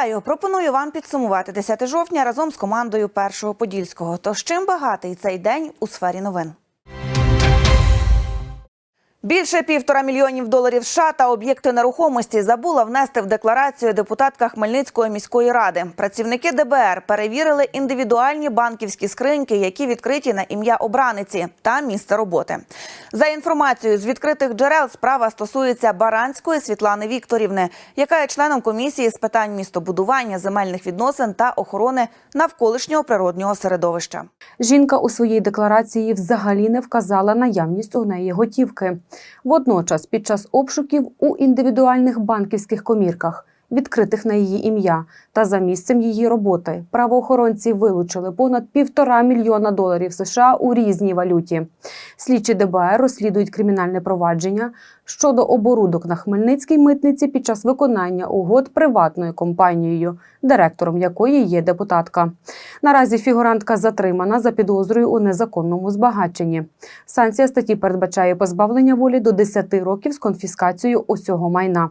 Вітаю! Пропоную вам підсумувати 10 жовтня разом з командою Першого Подільського. Тож чим багатий цей день у сфері новин? Більше півтора мільйонів доларів США та об'єкти нерухомості забула внести в декларацію депутатка Хмельницької міської ради. Працівники ДБР перевірили індивідуальні банківські скриньки, які відкриті на ім'я обраниці та місце роботи. За інформацією з відкритих джерел, справа стосується Баранської Світлани Вікторівни, яка є членом комісії з питань містобудування, земельних відносин та охорони навколишнього природнього середовища. Жінка у своїй декларації взагалі не вказала наявність у неї готівки. Водночас, під час обшуків у індивідуальних банківських комірках, відкритих на її ім'я та за місцем її роботи, правоохоронці вилучили понад півтора мільйона доларів США у різній валюті. Слідчі ДБР розслідують кримінальне провадження щодо оборудок на Хмельницькій митниці під час виконання угод приватною компанією, директором якої є депутатка. Наразі фігурантка затримана за підозрою у незаконному збагаченні. Санкція статті передбачає позбавлення волі до 10 років з конфіскацією усього майна.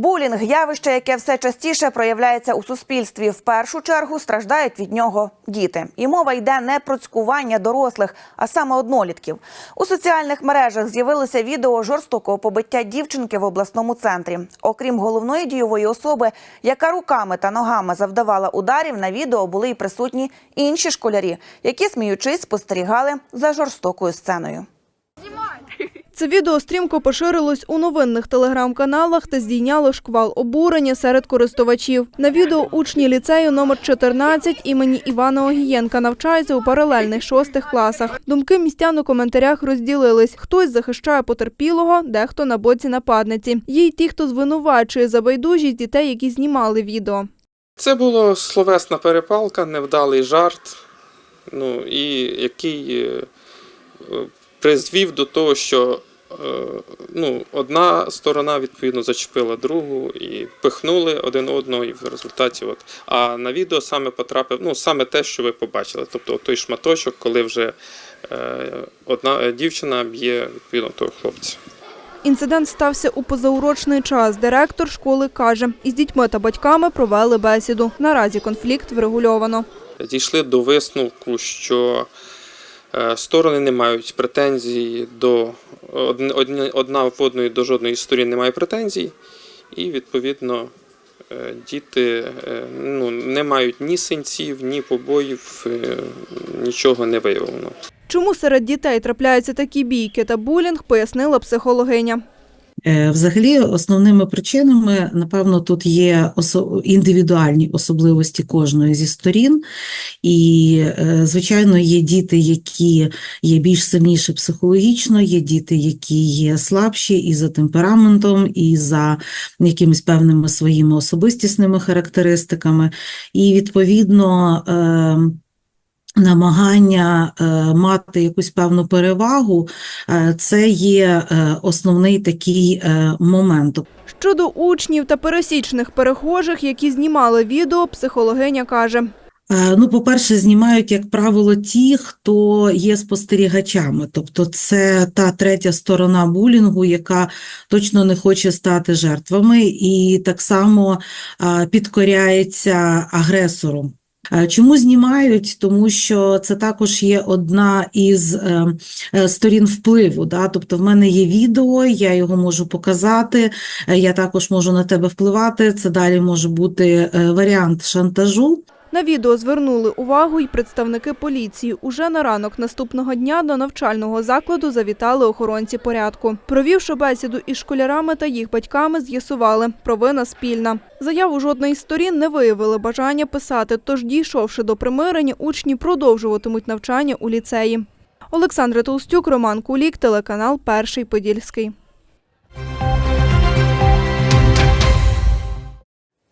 Булінг явище, яке все частіше проявляється у суспільстві. В першу чергу страждають від нього діти. І мова йде не про цькування дорослих, а саме однолітків. У соціальних мережах з'явилося відео жорстокого побиття дівчинки в обласному центрі. Окрім головної дійової особи, яка руками та ногами завдавала ударів, на відео були й присутні інші школярі, які сміючись спостерігали за жорстокою сценою. Це відео стрімко поширилось у новинних телеграм-каналах та здійняло шквал обурення серед користувачів. На відео учні ліцею номер 14 імені Івана Огієнка навчаються у паралельних шостих класах. Думки містян у коментарях розділились. Хтось захищає потерпілого, дехто на боці нападниці. Є й ті, хто звинувачує за байдужість дітей, які знімали відео. Це була словесна перепалка, невдалий жарт, ну, і який е, призвів до того, що ну, одна сторона відповідно зачепила другу і пихнули один одного, і в результаті, от. а на відео саме потрапив, ну, саме те, що ви побачили. Тобто той шматочок, коли вже е, одна е, дівчина б'є відповідно того хлопця. Інцидент стався у позаурочний час. Директор школи каже, із дітьми та батьками провели бесіду. Наразі конфлікт врегульовано. дійшли до висновку, що е, сторони не мають претензій до одн- одна в одної до жодної з сторін не має претензій, і відповідно е, діти е, ну, не мають ні синців, ні побоїв, е, нічого не виявлено. Чому серед дітей трапляються такі бійки та булінг, пояснила психологиня. Е, Взагалі, основними причинами, напевно, тут є індивідуальні особливості кожної зі сторін, і, е, звичайно, є діти, які є більш сильніші психологічно, є діти, які є слабші і за темпераментом, і за якимись певними своїми особистісними характеристиками. І, відповідно, е, намагання е, мати якусь певну перевагу, е, це є е, основний такий момент. Щодо учнів та пересічних перехожих, які знімали відео, психологиня каже. Ну, по-перше, знімають, як правило, ті, хто є спостерігачами. Тобто це та третя сторона булінгу, яка точно не хоче стати жертвами, і так само підкоряється агресору. Е, Чому знімають? Тому що це також є одна із е, е, сторін впливу. Да? Тобто в мене є відео, я його можу показати, я також можу на тебе впливати. Це далі може бути варіант шантажу. На відео звернули увагу й представники поліції. Уже на ранок наступного дня до навчального закладу завітали охоронці порядку. Провівши бесіду із школярами та їх батьками, з'ясували – провина спільна. Заяву жодної з сторін не виявили бажання писати, тож, дійшовши до примирення, учні продовжуватимуть навчання у ліцеї. Олександра Толстюк, Роман Кулік, телеканал Перший Подільський.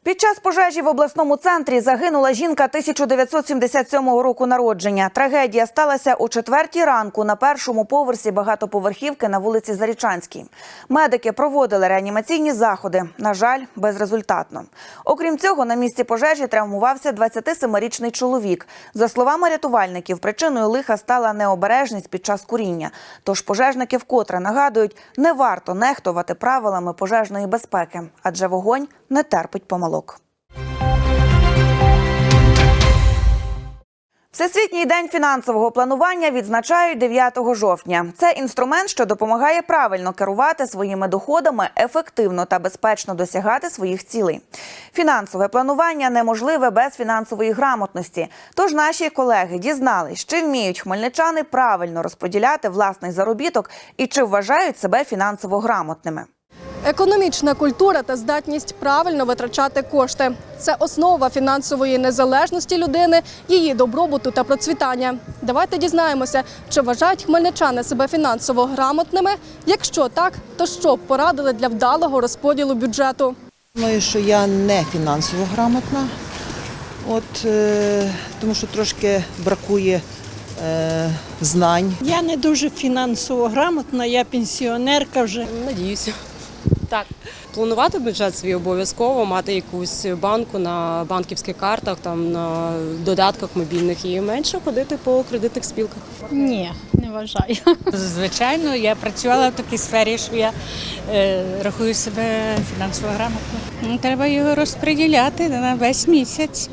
Під час пожежі в обласному центрі загинула жінка 1977 року народження. Трагедія сталася о четвертій ранку на першому поверсі багатоповерхівки на вулиці Зарічанській. Медики проводили реанімаційні заходи. На жаль, безрезультатно. Окрім цього, на місці пожежі травмувався 27-річний чоловік. За словами рятувальників, причиною лиха стала необережність під час куріння. Тож пожежники вкотре нагадують, не варто нехтувати правилами пожежної безпеки, адже вогонь не терпить помилок. Всесвітній день фінансового планування відзначають 9 жовтня. Це інструмент, що допомагає правильно керувати своїми доходами, ефективно та безпечно досягати своїх цілей. Фінансове планування неможливе без фінансової грамотності. Тож наші колеги дізнались, чи вміють хмельничани правильно розподіляти власний заробіток і чи вважають себе фінансово грамотними. Економічна культура та здатність правильно витрачати кошти це основа фінансової незалежності людини, її добробуту та процвітання. Давайте дізнаємося, чи вважають хмельничани себе фінансово грамотними. Якщо так, то що б порадили для вдалого розподілу бюджету? Думаю, що я не фінансово грамотна, от, е, тому що трошки бракує е, знань. Я не дуже фінансово грамотна, я пенсіонерка вже. Надіюся. Так, планувати бюджет свій обов'язково, мати якусь банку на банківських картах, там на додатках мобільних і менше ходити по кредитних спілках. Ні, не вважаю. Звичайно, я працювала в такій сфері, що я е, рахую себе фінансово грамотно. Ну, Треба його розподіляти на весь місяць.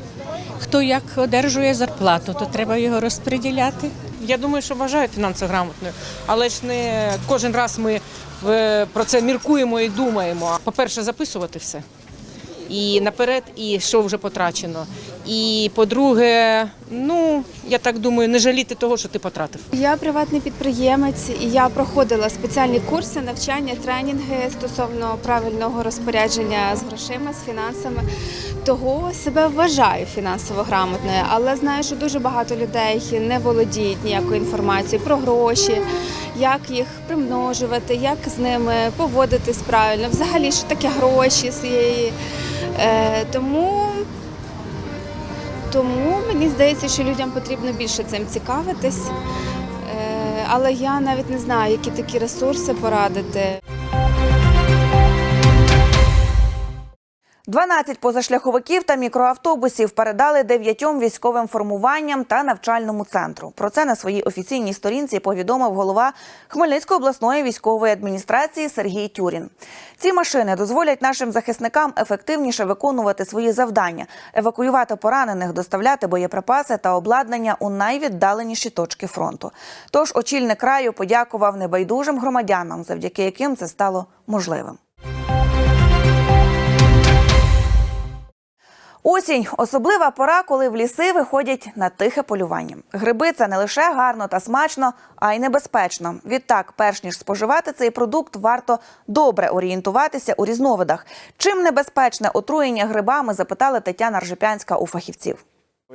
Хто як одержує зарплату, то треба його розподіляти. Я думаю, що вважаю фінансово грамотною, але ж не кожен раз ми е, про це міркуємо і думаємо. По-перше, записувати все. І наперед, і що вже потрачено. І по-друге, ну я так думаю, не жаліти того, що ти потратив. Я приватний підприємець, і я проходила спеціальні курси, навчання, тренінги стосовно правильного розпорядження з грошима, з фінансами. Того себе вважаю фінансово грамотною, але знаю, що дуже багато людей не володіють ніякою інформацією про гроші, як їх примножувати, як з ними поводитись правильно, взагалі що таке гроші. Е, тому тому мені здається, що людям потрібно більше цим цікавитись. Е, Але я навіть не знаю, які такі ресурси порадити. 12 позашляховиків та мікроавтобусів передали дев'ятьом військовим формуванням та навчальному центру. Про це на своїй офіційній сторінці повідомив голова Хмельницької обласної військової адміністрації Сергій Тюрін. Ці машини дозволять нашим захисникам ефективніше виконувати свої завдання, евакуювати поранених, доставляти боєприпаси та обладнання у найвіддаленіші точки фронту. Тож очільник краю подякував небайдужим громадянам, завдяки яким це стало можливим. Осінь особлива пора, коли в ліси виходять на тихе полювання. Гриби це не лише гарно та смачно, а й небезпечно. Відтак, перш ніж споживати цей продукт, варто добре орієнтуватися у різновидах. Чим небезпечне отруєння грибами, запитала Тетяна Ржепянська у фахівців.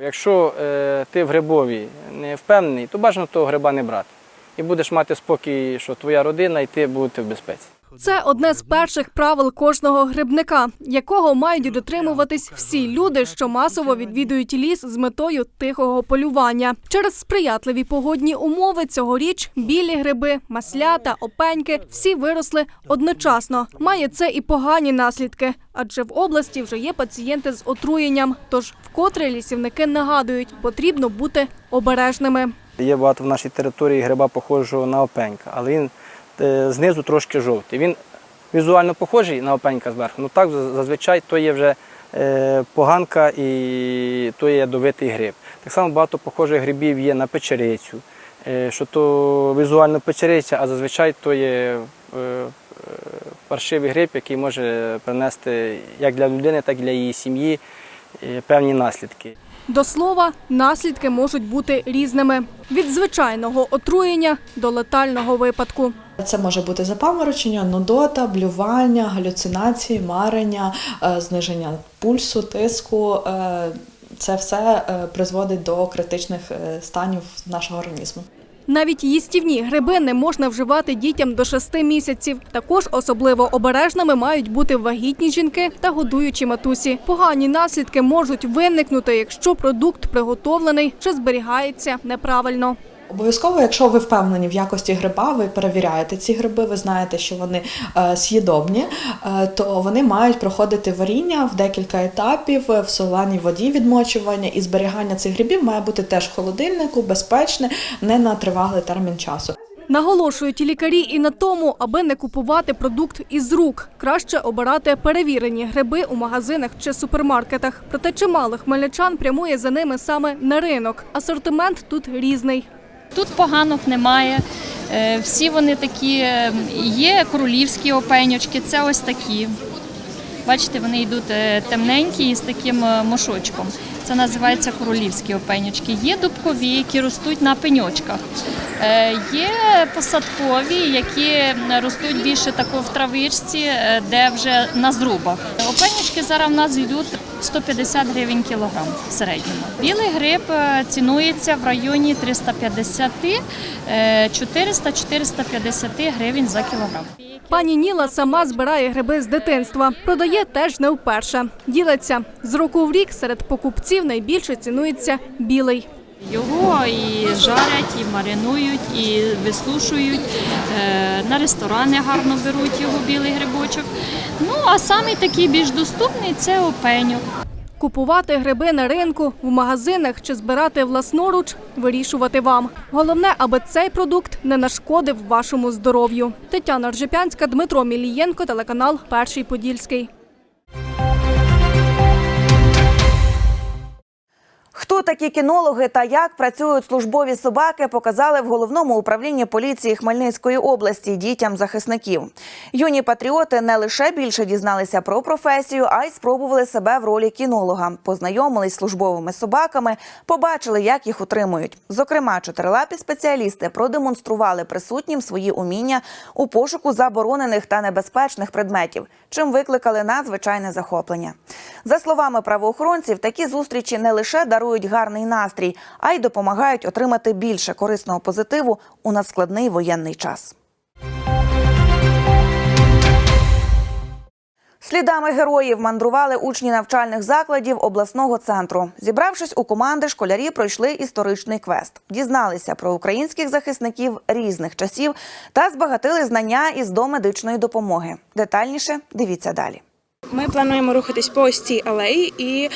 Якщо е, ти в грибові не впевнений, то бажано того гриба не брати. І будеш мати спокій, що твоя родина і ти будете в безпеці. Це одне з перших правил кожного грибника, якого мають дотримуватись всі люди, що масово відвідують ліс з метою тихого полювання. Через сприятливі погодні умови цьогоріч білі гриби, маслята, опеньки всі виросли одночасно. Має це і погані наслідки, адже в області вже є пацієнти з отруєнням. Тож вкотре лісівники нагадують, потрібно бути обережними. Є багато в нашій території гриба похожого на опенька, але він знизу трошки жовтий. Він візуально похожий на опенька зверху, ну так зазвичай то є вже е, поганка і то є ядовитий гриб. Так само багато похожих грибів є на печерицю, е, що то візуально печериця, а зазвичай то є е, е, паршивий гриб, який може принести як для людини, так і для її сім'ї е, певні наслідки. До слова, наслідки можуть бути різними від звичайного отруєння до летального випадку. Це може бути запаморочення, нудота, блювання, галюцинації, марення, е, зниження пульсу, тиску. Е, Це все е, призводить до критичних станів нашого організму. Навіть їстівні гриби не можна вживати дітям до 6 місяців. Також особливо обережними мають бути вагітні жінки та годуючі матусі. Погані наслідки можуть виникнути, якщо продукт приготовлений чи зберігається неправильно. Обов'язково, якщо ви впевнені в якості гриба, ви перевіряєте ці гриби, ви знаєте, що вони е, з'їдобні, е, то вони мають проходити варіння в декілька етапів е, в соленій воді відмочування і зберігання цих грибів має бути теж холодильнику, безпечне, не на тривалий термін часу. Наголошують лікарі і на тому, аби не купувати продукт із рук. Краще обирати перевірені гриби у магазинах чи супермаркетах. Проте чимало хмельничан прямує за ними саме на ринок. Асортимент тут різний. Тут поганок немає. Е, Всі вони такі е, є королівські опенючки, це ось такі. Бачите, вони йдуть е, темненькі і з таким мошочком. Це називається королівські опенючки. Є дубкові, які ростуть на пеньочках. Є посадкові, які ростуть більше тако в травичці, де вже на зрубах. Опенючки зараз в нас йдуть 150 гривень кілограм в середньому. Білий гриб е, цінується в районі 350 е, 400-450 гривень за кілограм. Пані Ніла сама збирає гриби з дитинства. Продає теж не вперше. Ділиться з року в рік серед покупців найбільше цінується білий. Його і жарять, і маринують, і висушують. Е, На ресторани гарно беруть його білий грибочок. Ну а самий такий більш доступний це опеньок. Купувати гриби на ринку, в магазинах чи збирати власноруч вирішувати вам. Головне, аби цей продукт не нашкодив вашому здоров'ю. Тетяна Ржепянська, Дмитро Мілієнко, телеканал Перший Подільський. Хто такі кінологи та як працюють службові собаки, показали в головному управлінні поліції Хмельницької області дітям захисників. Юні патріоти не лише більше дізналися про професію, а й спробували себе в ролі кінолога. Познайомились з службовими собаками, побачили, як їх утримують. Зокрема, чотирилапі спеціалісти продемонстрували присутнім свої уміння у пошуку заборонених та небезпечних предметів, чим викликали надзвичайне захоплення. За словами правоохоронців, такі зустрічі не лише дарують гарний настрій, а й допомагають отримати більше корисного позитиву у надскладний воєнний час. Слідами героїв мандрували учні навчальних закладів обласного центру. Зібравшись у команди, школярі пройшли історичний квест, дізналися про українських захисників різних часів та збагатили знання із домедичної допомоги. Детальніше дивіться далі. Ми плануємо рухатись по ось цій алеї і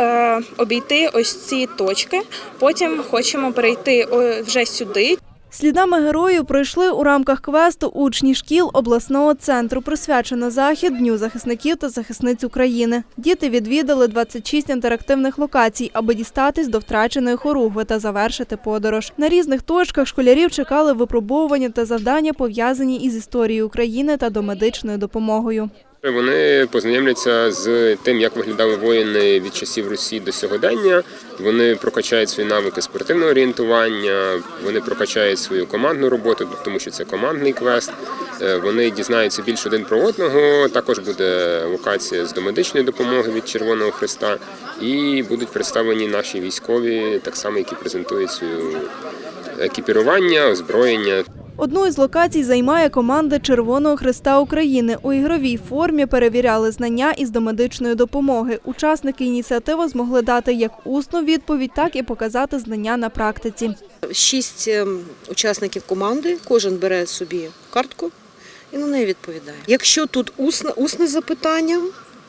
е, обійти ось ці точки. Потім хочемо перейти вже сюди. Слідами героїв пройшли у рамках квесту учні шкіл обласного центру. Присвячено захід Дню захисників та захисниць України. Діти відвідали 26 інтерактивних локацій, аби дістатись до втраченої хоругви та завершити подорож. На різних точках школярів чекали випробовування та завдання, пов'язані із історією України та домедичною допомогою. Вони познайомляться з тим, як виглядали воїни від часів Русі до сьогодення. Вони прокачають свої навики спортивного орієнтування, вони прокачають свою командну роботу, тому що це командний квест. Е, Вони дізнаються більше один про одного. Також буде локація з домедичної допомоги від Червоного Христа, і будуть представлені наші військові, так само, які презентують свою екіпірування, озброєння. Одну із локацій займає команда Червоного Христа України. У ігровій формі перевіряли знання із домедичної допомоги. Учасники ініціативи змогли дати як усну відповідь, так і показати знання на практиці. Шість ем, учасників команди, кожен бере собі картку і на неї відповідає. Якщо тут усне, усне запитання,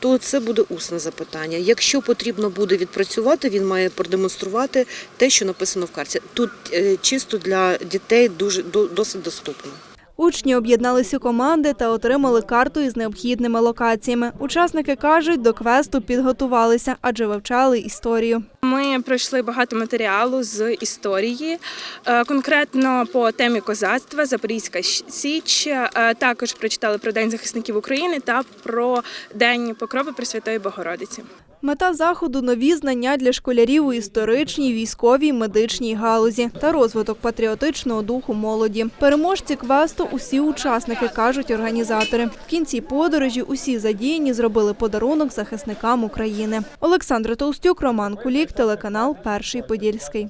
то це буде усне запитання. Якщо потрібно буде відпрацювати, він має продемонструвати те, що написано в карті. Тут е, чисто для дітей дуже до- досить доступно. Учні об'єдналися команди та отримали карту із необхідними локаціями. Учасники кажуть, до квесту підготувалися, адже вивчали історію. Ми пройшли багато матеріалу з історії, е, конкретно по темі козацтва, Запорізька Січ. Е, Також прочитали про День захисників України та про День Покрови Пресвятої Богородиці. Мета заходу нові знання для школярів у історичній, військовій, медичній галузі та розвиток патріотичного духу молоді. Переможці квесту усі учасники кажуть організатори. В кінці подорожі усі задіяні зробили подарунок захисникам України. Олександр Толстюк, Роман Кулік, телеканал Перший Подільський.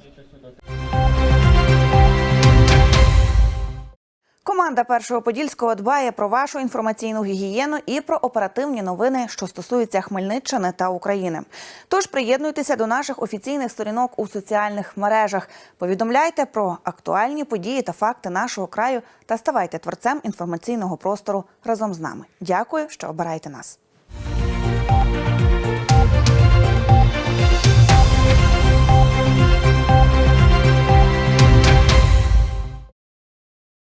Команда першого подільського дбає про вашу інформаційну гігієну і про оперативні новини, що стосуються Хмельниччини та України. Тож приєднуйтеся до наших офіційних сторінок у соціальних мережах. Повідомляйте про актуальні події та факти нашого краю та ставайте творцем інформаційного простору разом з нами. Дякую, що обираєте нас.